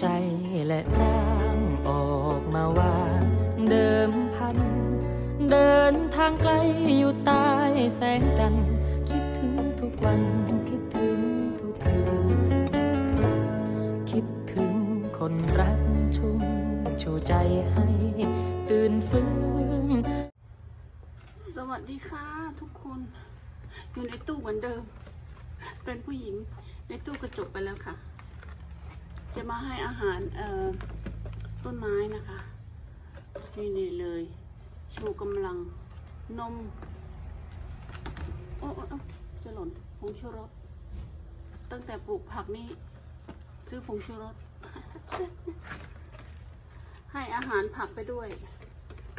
ใจและร่างออกมาว่าเดิมพัน เดินทางไกลอยู่ใต้แสงจันทร์คิดถึงทุกวันคิดถึงทุกคืน คิดถึงคนรักชุ่มชูใจให้ตื่นฟื้น สวัสดีค่ะทุกคน อยู่ในตู้เหมือนเดิม เป็นผู้หญิงในตู้กระจกไปแล้วค่ะ จะมาให้อาหารเอ่อต้นไม้นะคะ นี่นี่เลย ชูกำลังนม โอ้โอ้โอจะหล่นผงชูรส ตั้งแต่ปลูกผักนี่ซื้อผงชูรส ให้อาหารผักไปด้วย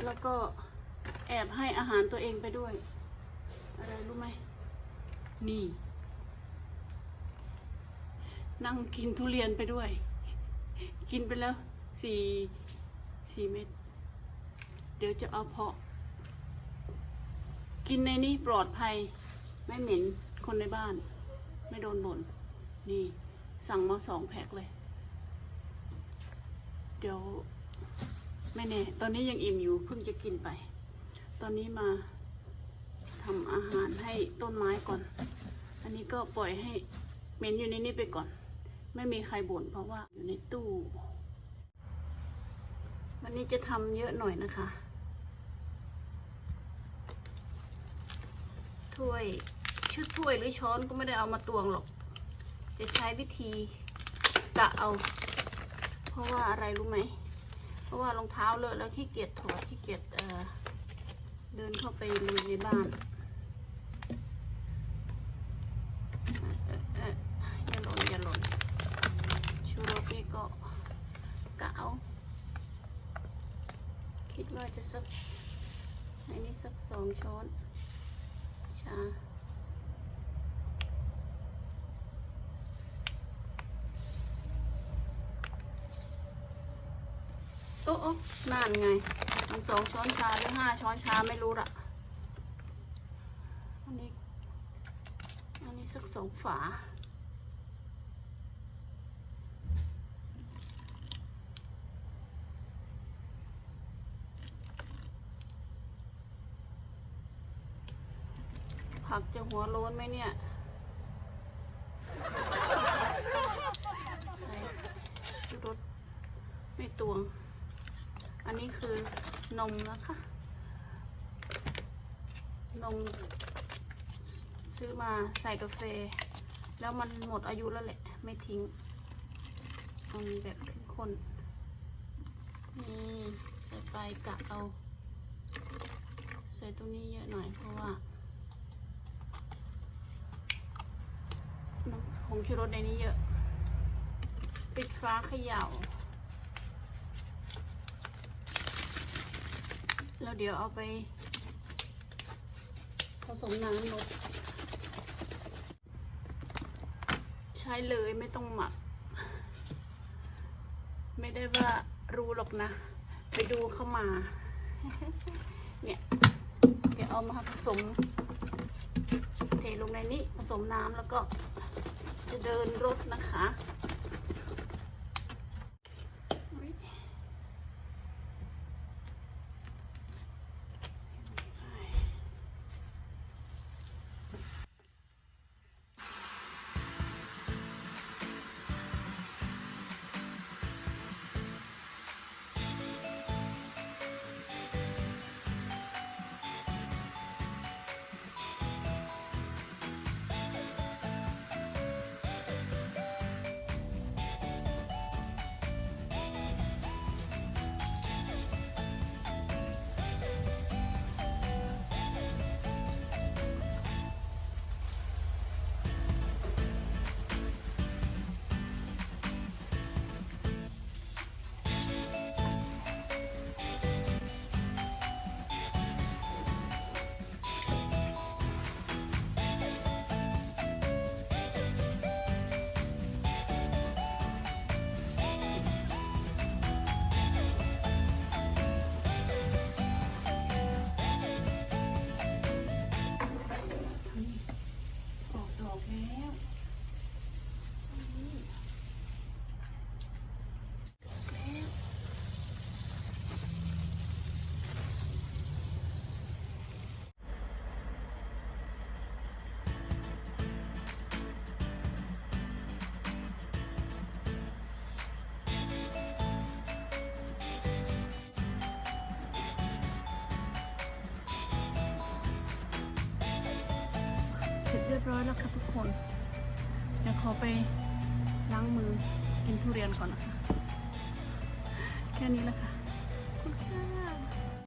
แล้วก็แอบให้อาหารตัวเองไปด้วย อะไรรู้ไหม นี่ นั่งกินทุเรียนไปด้วย กินไปแล้วสี่สี่เม็ด เดี๋ยวจะเอาเพาะ กินในนี้ปลอดภัย ไม่เหม็นคนในบ้าน ไม่โดนบ่นนี่สั่งมาสองแพ็คเลย เดี๋ยวไม่แน่ ตอนนี้ยังอิ่มอยู่เพิ่งจะกินไป ตอนนี้มาทำอาหารให้ต้นไม้ก่อน อันนี้ก็ปล่อยให้เหม็นอยู่ในนี้ไปก่อน ไม่มีใครบ่นเพราะว่าอยู่ในตู้ วันนี้จะทำเยอะหน่อยนะคะ ถ้วยชุดถ้วยหรือช้อนก็ไม่ได้เอามาตวงหรอก จะใช้วิธีกะเอา เพราะว่าอะไรรู้ไหม เพราะว่ารองเท้าเลอะแล้วขี้เกียจถอดขี้เกียจเเดินเข้าไปลุยในบ้านเอ่อเอ่ออย่าหล่นอย่าหล่นชูรสนี่ก็กะเอา คิดว่าจะสักในนี้สักสองช้อนชาโอ้โอ้นั่นไงมันสองช้อนชาหรือห้าช้อนชาไม่รู้ละอันนี้ อันนี้สักสองฝา ผักจะหัวโล้นไหมเนี่ยใส่รสไม่ตวง อันนี้คือนมนะคะ นม ซื้อมาใส่กาแฟ แล้วมันหมดอายุแล้วแหละ ไม่ทิ้งเอามีแบบเข้มข้นนี่ใส่ไปกะเอา ใส่ตรงนี้เยอะหน่อยเพราะว่าน้ำผ งชูรสในนี้เยอะ ปิดฟ้าเขย่า แล้วเดี๋ยวเอาไป ผสมน้ำลดใช้เลยไม่ต้องหมัก ไม่ได้ว่ารู้หรอกนะ ไปดูเข้ามา เนี่ย เดี๋ยวเอามาผสมเทลงในนี้ผสมน้ำแล้วก็ จะเดินรถนะคะ ร็จเรียบร้อยแล้วค่ะทุกคนเดี๋ยวขอไปล้างมือกินทุเรียนก่อนนะคะ แค่นี้แหละค่ะขอบคุณค่ะ